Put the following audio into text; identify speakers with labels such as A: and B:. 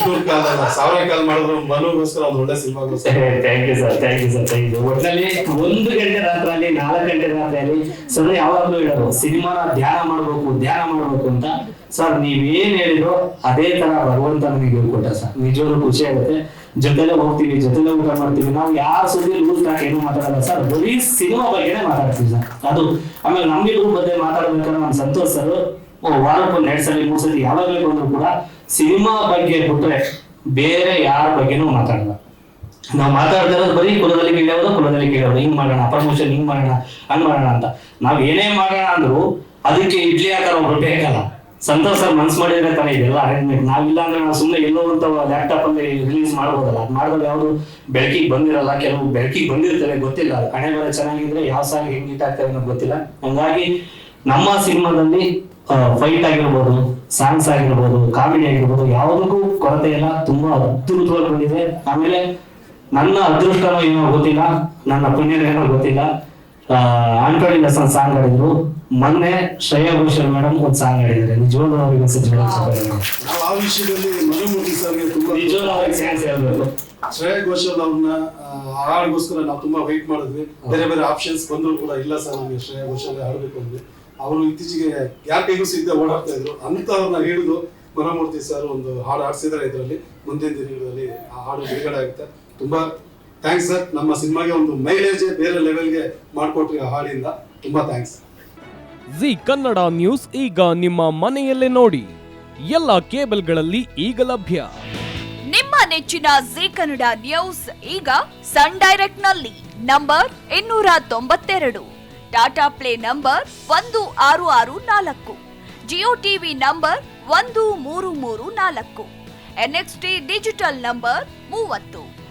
A: ಎಂಟ್ನೂರು ಕಾಲ್ ಅಲ್ಲ ಸಾವಿರ ಕಾಲ್ ಮಾಡಿದ್ರು ಮನುಗೋಸ್ಕರ ಒಂದು ಒಳ್ಳೆ ಸಿನಿಮಾಗೋಸ್ಕರ
B: thank you sir thank you sir thank you ಒಟ್ಟಿನಲ್ಲಿ ಒಂದು ಗಂಟೆ ರಾತ್ರಿಯಲ್ಲಿ ನಾಲ್ಕು ಗಂಟೆ ರಾತ್ರಿಯಲ್ಲಿ ಸರ್ ಯಾವಾಗ್ಲೂ ಹೇಳೋದು ಸಿನಿಮಾನ ಧ್ಯಾನ ಮಾಡ್ಬೇಕು ಧ್ಯಾನ ಮಾಡ್ಬೇಕು ಅಂತ. ಸರ್ ನೀವೇನ್ ಹೇಳಿದ್ರು ಅದೇ ತರ ಭಗವಂತ ನಮಗೆ ಹೇಳ್ಕೊಟ್ಟ ಸರ್ ನಿಜವಾಗ್ಲೂ ಖುಷಿ ಆಗುತ್ತೆ. ಜೊತೆಲೆ ಹೋಗ್ತೀವಿ ಜೊತೆಲೆ ಊಟ ಮಾಡ್ತೀವಿ. ನಾವು ಯಾರ ಸುದ್ದಿ ಲೂಸ್ ಟಾಕ್ ಏನು ಮಾತಾಡಲ್ಲ ಸರ್ ಬರೀ ಸಿನಿಮಾ ಬಗ್ಗೆನೇ ಮಾತಾಡ್ತೀವಿ ಸರ್ ಅದು. ಆಮೇಲೆ ನಮ್ಗೆ ಬಗ್ಗೆ ಮಾತಾಡ್ಬೇಕಾದ್ರೆ ನಮ್ಮ ಸಂತೋಷ್ ಸರ್ ವಾರಕ್ಕೆ ಒಂದ್ ಎರಡ್ ಸಲ ಮೂರ್ ಸಲ ಯಾವಾಗಲೇ ಬಂದ್ರು ಕೂಡ ಸಿನಿಮಾ ಬಗ್ಗೆ ಬಿಟ್ರೆ ಬೇರೆ ಯಾರ ಬಗ್ಗೆನೂ ಮಾತಾಡಲ್ಲ. ನಾವು ಮಾತಾಡ್ತಾ ಇರೋದು ಬರೀ ಕುಲದಲ್ಲಿ ಕೇಳೋದು ಕುಲದಲ್ಲಿ ಕೇಳೋದು ಹಿಂಗ್ ಮಾಡೋಣ ಪ್ರಮೋಷನ್ ಹಿಂಗ್ ಮಾಡೋಣ, ಹಂಗ್ ಮಾಡೋಣ ಅಂತ. ನಾವ್ ಏನೇ ಮಾಡೋಣ ಅಂದ್ರು ಅದಕ್ಕೆ ಇಡ್ಲಿ ಆಕಾರ ಒಬ್ರು ಬೇಕಲ್ಲ. ಸಂತೋಷ್ ಸರ್ ಮನ್ಸ್ ಮಾಡಿದ್ರೆ ತಾನೇ ಇದೆಲ್ಲ ಅರೇಂಜ್ಮೆಂಟ್ ನಾವಿಲ್ಲ ಅಂದ್ರೆ ನಾವು ಸುಮ್ಮನೆ ಎಲ್ಲೋ ಅಂತ ಲ್ಯಾಪ್ಟಾಪ್ ಅಲ್ಲಿ ರಿಲೀಸ್ ಮಾಡ್ಬೋದಲ್ಲ. ಅದು ಮಾಡಿದ್ರೆ ಯಾವ್ದು ಬೆಳಕಿಗೆ ಬಂದಿರಲ್ಲ, ಕೆಲವು ಬೆಳಕಿಗೆ ಬಂದಿರ್ತಾರೆ, ಗೊತ್ತಿಲ್ಲ. ಅದು ಬರ ಚೆನ್ನಾಗಿದ್ರೆ ಯಾವ ಸಾಂಗ್ ಹೆಂಗ್ ಅನ್ನೋದು ಗೊತ್ತಿಲ್ಲ. ಹಂಗಾಗಿ ನಮ್ಮ ಸಿನಿಮಾದಲ್ಲಿ ಫೈಟ್ ಆಗಿರ್ಬೋದು ಸಾಂಗ್ಸ್ ಆಗಿರ್ಬೋದು ಕಾಮಿಡಿ ಆಗಿರ್ಬೋದು, ಯಾವುದಕ್ಕೂ ಕೊರತೆ ಇಲ್ಲ. ತುಂಬಾ ಅದ್ಭುತವಾಗಿ ಬಂದಿದೆ. ಆಮೇಲೆ ನನ್ನ ಅದೃಷ್ಟನೋ ಏನೋ ಗೊತ್ತಿಲ್ಲ. ನನ್ನ ಪುಣ್ಯನೋ ಏನೋ ಗೊತ್ತಿಲ್ಲ. ಆಂಟೋನಿ ಲೆಸನ್ ಸಾಂಗ್ ಆಡಿದ್ರು ಮೊನ್ನೆ ಶ್ರೇಯಾ ಘೋಷಲ್ ಮೇಡಮ್ ಒಂದು ಸಾಂಗ್ ಆಡಿದ್ದಾರೆ ನಿಜವಾದ ಅವರಿಗೆ
A: ಆ ವಿಷಯದಲ್ಲಿ ಮನುಮೂರ್ತಿ ಸರ್ಗೆ ತುಂಬಾ ಶ್ರೇಯಾ ಘೋಷಲ್ ಅವ್ರನ್ನ ಹಾಡ್ಗೋಸ್ಕರ ನಾವು ತುಂಬಾ ವೈಟ್ ಮಾಡಿದ್ವಿ. ಬೇರೆ ಬೇರೆ ಆಪ್ಷನ್ಸ್ ಬಂದ್ರು ಕೂಡ ಇಲ್ಲ ಸರ್ ನಮಗೆ ಶ್ರೇಯಾ ಘೋಷಲ್ ಹಾಡಬೇಕು ಅಂದ್ವಿ. ಅವರು ಇತ್ತೀಚೆಗೆ ಯಾರ ಕೈಗೂ ಸಿಗದೆ ಓಡಾಡ್ತಾ ಇದ್ರು. ಅಂತವ್ರನ್ನ ಹಿಡಿದು ಮನಮೂರ್ತಿ ಸರ್ ಒಂದು ಹಾಡು ಹಾಡ್ಸಿದ್ರೆ ಇದರಲ್ಲಿ. ಮುಂದಿನ ದಿನಗಳಲ್ಲಿ ಆ ಹಾಡು ಬಿಡುಗಡೆ ಆಗುತ್ತೆ. ತುಂಬಾ ಥ್ಯಾಂಕ್ಸ್ ಸರ್ ನಮ್ಮ ಸಿನಿಮಾಗೆ ಒಂದು ಮೈಲೇಜ್ ಬೇರೆ ಲೆವೆಲ್ಗೆ ಮಾಡಿಕೊಟ್ರಿ ಆ ಹಾಡಿಂದ ತುಂಬಾ ಥ್ಯಾಂಕ್ಸ್
C: ಜಿ ಕನ್ನಡ ನ್ಯೂಸ್ ಈಗ ನಿಮ್ಮ ಮನೆಯಲ್ಲೇ ನೋಡಿ. ಎಲ್ಲ ಕೇಬಲ್ಗಳಲ್ಲಿ ಈಗ ಲಭ್ಯ.
D: ನಿಮ್ಮ ನೆಚ್ಚಿನ ಜಿ ಕನ್ನಡ ನ್ಯೂಸ್ ಈಗ ಸನ್ ಡೈರೆಕ್ಟ್ನಲ್ಲಿ ನಂಬರ್ ಇನ್ನೂರ ತೊಂಬತ್ತೆರಡು. ಟಾಟಾ ಪ್ಲೇ ನಂಬರ್ ಒಂದು ಆರು ಆರು ನಾಲ್ಕು. ಜಿಯೋ ಟಿವಿ ನಂಬರ್ ಒಂದು ಮೂರು ಮೂರು ನಾಲ್ಕು. ಎನ್ಎಕ್ಸ್ಟಿ ಡಿಜಿಟಲ್ ನಂಬರ್ ಮೂವತ್ತು.